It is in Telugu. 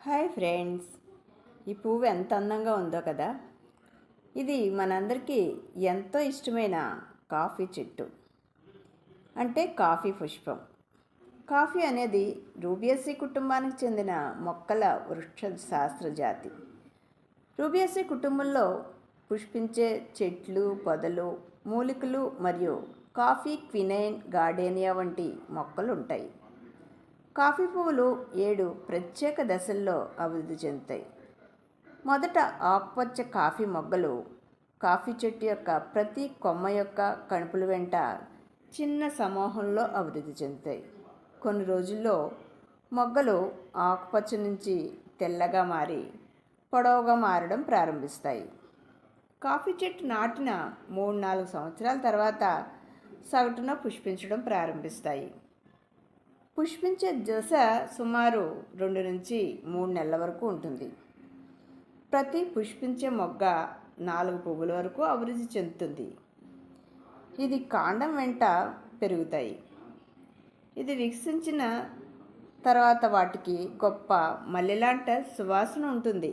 Hi friends. ఈ పువ్వు ఎంత అందంగా ఉందో కదా? ఇది మనందరికీ ఎంతో ఇష్టమైన కాఫీ చెట్టు. అంటే కాఫీ పుష్పం. కాఫీ అనేది రూబియసీ కుటుంబానికి చెందిన మొక్కల వృక్ష శాస్త్ర జాతి రూబియసీ కుటుంబంలో పుష్పించే చెట్లు పొదలు మూలికలు మరియు కాఫీ క్వినైన్ గార్డేనియా వంటి మొక్కలు ఉంటాయి కాఫీ పువ్వులు ఏడు ప్రత్యేక దశల్లో అభివృద్ధి చెందుతాయి. మొదట ఆకుపచ్చ కాఫీ మొగ్గలు కాఫీ చెట్టు యొక్క ప్రతి కొమ్మ యొక్క కణుపుల వెంట చిన్న సమూహంలో అభివృద్ధి చెందుతాయి. కొన్ని రోజుల్లో మొగ్గలు ఆకుపచ్చ నుంచి తెల్లగా మారి పొడవుగా మారడం ప్రారంభిస్తాయి. కాఫీ చెట్టు నాటిన మూడు నాలుగు సంవత్సరాల తర్వాత సగటున పుష్పించడం ప్రారంభిస్తాయి. పుష్పించే దశ సుమారు రెండు నుంచి మూడు నెలల వరకు ఉంటుంది. ప్రతి పుష్పించే మొగ్గ నాలుగు పువ్వుల వరకు అభివృద్ధి చెందుతుంది. ఇది కాండం వెంట పెరుగుతాయి. ఇది వికసించిన తర్వాత వాటికి గొప్ప మల్లెలాంట సువాసన ఉంటుంది.